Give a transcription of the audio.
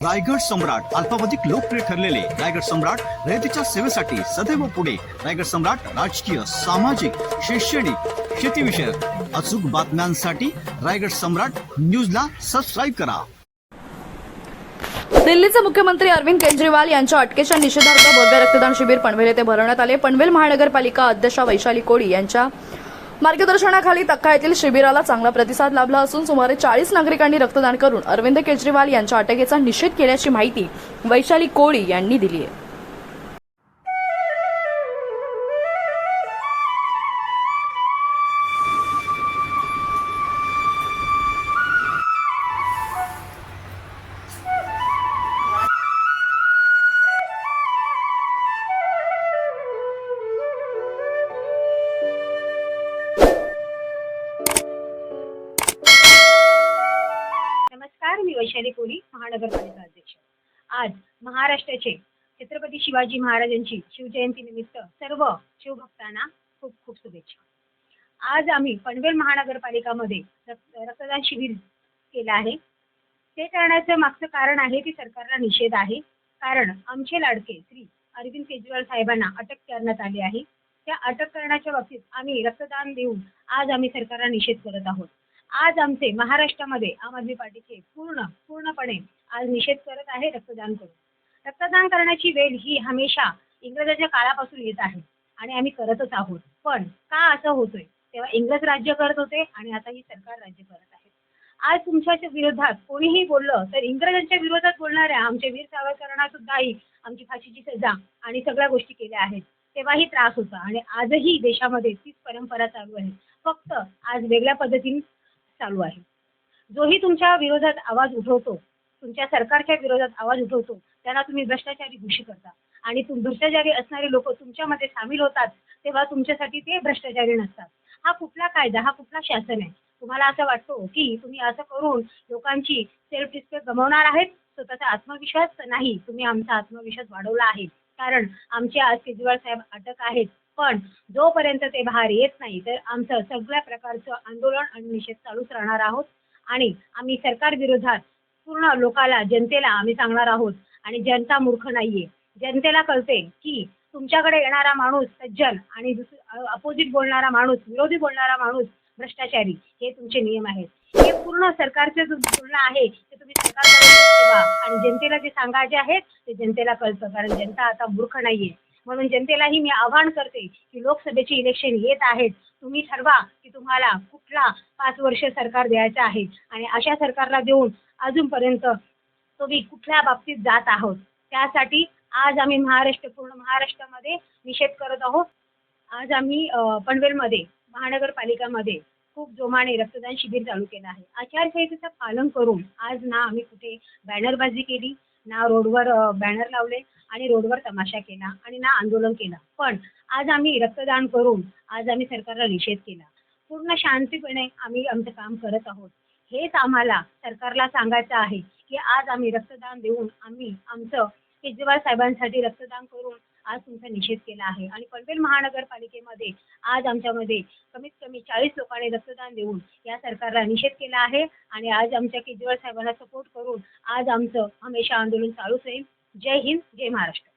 रायगड सम्राट अल्पावधिक लोकप्रिय ठरलेले रायगड सम्राट रयतेच्या सेवेसाठी सदैव पुढे. रायगड सम्राट राजकीय सामाजिक शैक्षणिक शेतीविषयक अचूक बातम्यांसाठी रायगड सम्राट न्यूजला सबस्क्राईब करा. दिल्लीचे मुख्यमंत्री अरविंद केजरीवाल यांच्या अटकेच्या निषेधार्थ भव्य रक्तदान शिबिर पनवेल येथे भरवण्यात आले. पनवेल महानगरपालिका अध्यक्षा वैशाली कोळी यांच्या मार्गदर्शनाखाली तक्का येथील शिबिराला चांगला प्रतिसाद लाभला असून सुमारे चाळीस नागरिकांनी रक्तदान करून अरविंद केजरीवाल यांच्या अटकेचा निषेध केल्याची माहिती वैशाली कोळी यांनी दिली आहे. वैशाली कोली महानगरपालिका अध्यक्ष. आज महाराष्ट्राचे छत्रपती शिवाजी महाराजांची शिवजयंती निमित्त सर्व शिवभक्तांना खूप खूप शुभेच्छा. आज आम्ही पनवेल महानगरपालिकामध्ये रक्त रक्तदान शिबिर केलं आहे. ते करण्याचं मागचं कारण आहे की सरकारला निषेध आहे. कारण आमचे लाडके श्री अरविंद केजरीवाल साहेबांना अटक करण्यात आली आहे. त्या अटक करण्याच्या बाबतीत आम्ही रक्तदान देऊन आज आम्ही सरकारला निषेध करत आहोत. आज आमचे महाराष्ट्रामध्ये आम आदमी पार्टीचे पूर्ण पूर्णपणे आज निषेध करत आहे रक्तदान करून. रक्तदान करण्याची वेळ ही हमेशा इंग्रजाच्या काळापासून येत आहे आणि आम्ही करतच आहोत. पण का असं होतोय? तेव्हा इंग्रज राज्य करत होते आणि आता ही सरकार राज्य करत आहे. आज तुमच्या विरोधात कोणीही बोललं तर इंग्रजांच्या विरोधात बोलणाऱ्या आमच्या वीर सावरकरांना सुद्धाही आमची फाशीची सजा आणि सगळ्या गोष्टी केल्या आहेत. तेव्हाही त्रास होता आणि आजही देशामध्ये तीच परंपरा चालू आहे. फक्त आज वेगळ्या पद्धतीने चालू आहे. जोही तुमच्या विरोधात आवाज उठवतो तुमच्या सरकारच्या विरोधात आवाज उठवतो त्यांना तुम्ही भ्रष्टाचारी घोषित करता. आणि तुम भ्रष्टाचारी असणारे लोक तुमच्यामध्ये सामील होतात तेव्हा तुमच्यासाठी ते भ्रष्टाचारी नसतात. हा कुठला कायदा हा कुठला शासन आहे? तुम्हाला असं वाटतो की तुम्ही असं करून लोकांची सेल्फ रिस्पेक्ट गमावणार आहेत? स्वतःचा आत्मविश्वास नाही. तुम्ही आमचा आत्मविश्वास वाढवला आहे. कारण आमचे आज केजरीवाल साहेब अटक आहेत. पण जोपर्यंत ते बाहेर येत नाही तर आमचं सगळ्या प्रकारचं आंदोलन आणि निषेध चालूच राहणार आहोत. आणि आम्ही सरकार विरोधात पूर्ण लोकाला जनतेला आम्ही सांगणार आहोत. आणि जनता मूर्ख नाहीये. जनतेला कळते की तुमच्याकडे येणारा माणूस सज्जन आणि दुसरं अपोजिट बोलणारा माणूस विरोधी बोलणारा माणूस भ्रष्टाचारी हे तुमचे नियम आहेत. हे पूर्ण सरकारचे जो बोलणं आहे. ते तुम्ही सरकारकडे ठेवा. आणि जनतेला जे सांगायचे आहेत ते जनतेला कळतं. कारण जनता आता मूर्ख नाहीये. म्हणून जनतेलाही मी आवाहन करते की लोकसभेचे इलेक्शन येत आहेत. तुम्ही ठरवा की तुम्हाला कुठला पाच वर्ष सरकार द्यायचं आहे. आणि अशा सरकारला देऊन अजूनपर्यंत तुम्ही कुठल्या बाबतीत जात आहोत? त्यासाठी आज आम्ही महाराष्ट्र पूर्ण महाराष्ट्रामध्ये निषेध करत आहोत. आज आम्ही पनवेलमध्ये महानगरपालिकामध्ये खूप जोमाने रक्तदान शिबिर चालू केलं आहे. आचारसंहितेचं पालन करून आज ना आम्ही कुठे बॅनरबाजी केली ना रोडवर बॅनर लावले आणि रोडवर तमाशा केला आणि ना आंदोलन केलं. पण आज आम्ही रक्तदान करून आज आम्ही सरकारला निषेध केला. पूर्ण शांतीपणे आम्ही आमचं काम करत आहोत. हेच आम्हाला सरकारला सांगायचं आहे की आज आम्ही रक्तदान देऊन आम्ही आमचं केजरीवाल साहेबांसाठी रक्तदान करून आज तुमचा निषेध केला आहे. आणि पनवेल महानगरपालिकेमध्ये आज आमच्यामध्ये कमीत कमी चाळीस लोकांनी रक्तदान देऊन या सरकारला निषेध केला आहे. आणि आज आमच्या केजरीवाल साहेबांना सपोर्ट करून आज आमचं हमेशा आंदोलन चालूच राहील. जय हिंद जय महाराष्ट्र.